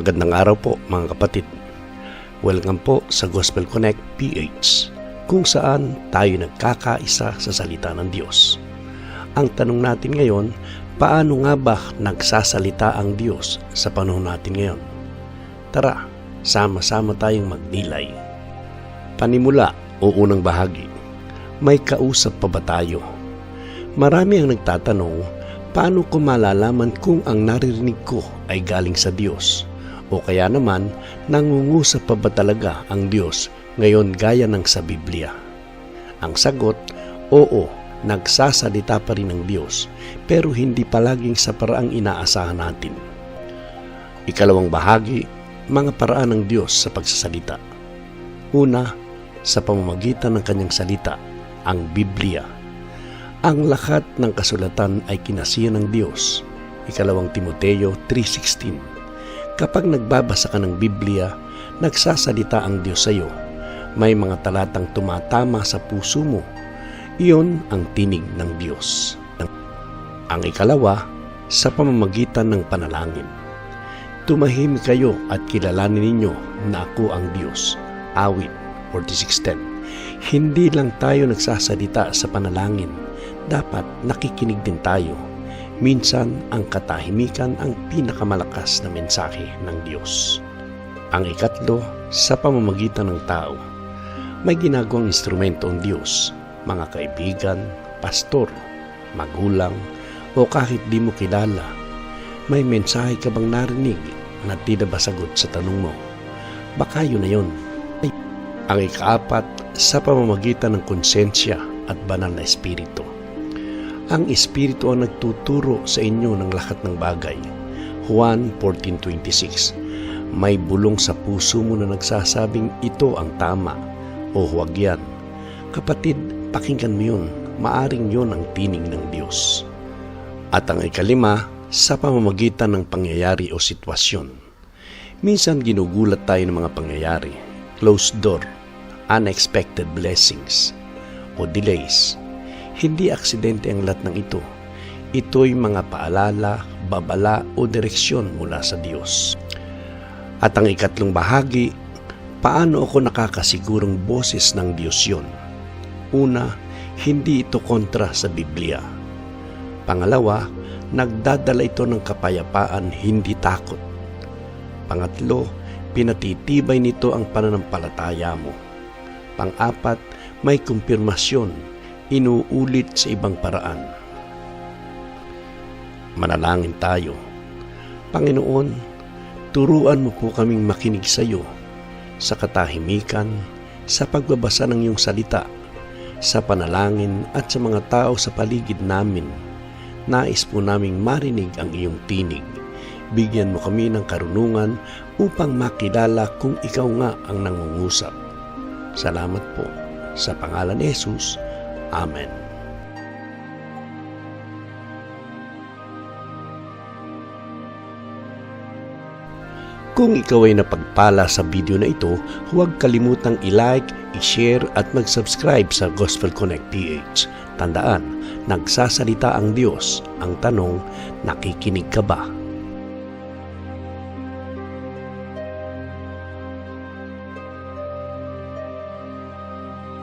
Magandang araw po mga kapatid. Welcome po sa Gospel Connect PH kung saan tayo nagkakaisa sa salita ng Diyos. Ang tanong natin ngayon, paano nga ba nagsasalita ang Diyos sa panahon natin ngayon? Tara, sama-sama tayong magnilay. Panimula o unang bahagi, may kausap pa ba tayo? Marami ang nagtatanong, paano ko malalaman kung ang naririnig ko ay galing sa Diyos? O kaya naman, nangungusap pa ba talaga ang Diyos ngayon gaya ng sa Biblia? Ang sagot, oo, nagsasalita pa rin ang Diyos, pero hindi palaging sa paraang inaasahan natin. Ikalawang bahagi, mga paraan ng Diyos sa pagsasalita. Una, sa pamamagitan ng kanyang salita, ang Biblia. Ang lahat ng kasulatan ay kinasiya ng Diyos. Ikalawang Timoteo 3.16 Kapag nagbabasa ka ng Biblia, nagsasalita ang Diyos sa iyo. May mga talatang tumatama sa puso mo. Iyon ang tinig ng Diyos. Ang ikalawa, sa pamamagitan ng panalangin. Tumahimik kayo at kilalanin ninyo na ako ang Diyos. Awit 46.10 Hindi lang tayo nagsasalita sa panalangin. Dapat nakikinig din tayo Minsan, ang katahimikan ang pinakamalakas na mensahe ng Diyos. Ang ikatlo, sa pamamagitan ng tao. May ginagawang instrumento ang Diyos, mga kaibigan, pastor, magulang, o kahit di mo kilala. May mensahe ka bang narinig na tila ba sagot sa tanong mo? Baka yun na yun. Ang ikaapat, sa pamamagitan ng konsensya at banal na espiritu. Ang Espiritu ang nagtuturo sa inyo ng lahat ng bagay. Juan 14.26 May bulong sa puso mo na nagsasabing ito ang tama o huwag yan. Kapatid, pakinggan mo yun. Maaring yun ang tining ng Diyos. At ang ikalima, sa pamamagitan ng pangyayari o sitwasyon. Minsan ginugulat tayo ng mga pangyayari, closed door, unexpected blessings, o delays hindi aksidente ang lahat ng ito. Ito'y mga paalala, babala o direksyon mula sa Diyos. At ang ikatlong bahagi, paano ako nakakasigurong boses ng Diyos yon? Una, hindi ito kontra sa Biblia. Pangalawa, nagdadala ito ng kapayapaan, hindi takot. Pangatlo, pinatitibay nito ang pananampalataya mo. Pang-apat, may kumpirmasyon inuulit sa ibang paraan. Manalangin tayo. Panginoon, turuan mo po kaming makinig sa iyo sa katahimikan, sa pagbabasa ng iyong salita, sa panalangin at sa mga tao sa paligid namin. Nais po naming marinig ang iyong tinig. Bigyan mo kami ng karunungan upang makilala kung ikaw nga ang nangungusap. Salamat po. Sa pangalan ni Jesus, Amen. Kung ikaw ay napagpala sa video na ito, huwag kalimutang i-like, i-share at mag-subscribe sa Gospel Connect PH. Tandaan, nagsasalita ang Diyos. Ang tanong, nakikinig ka ba?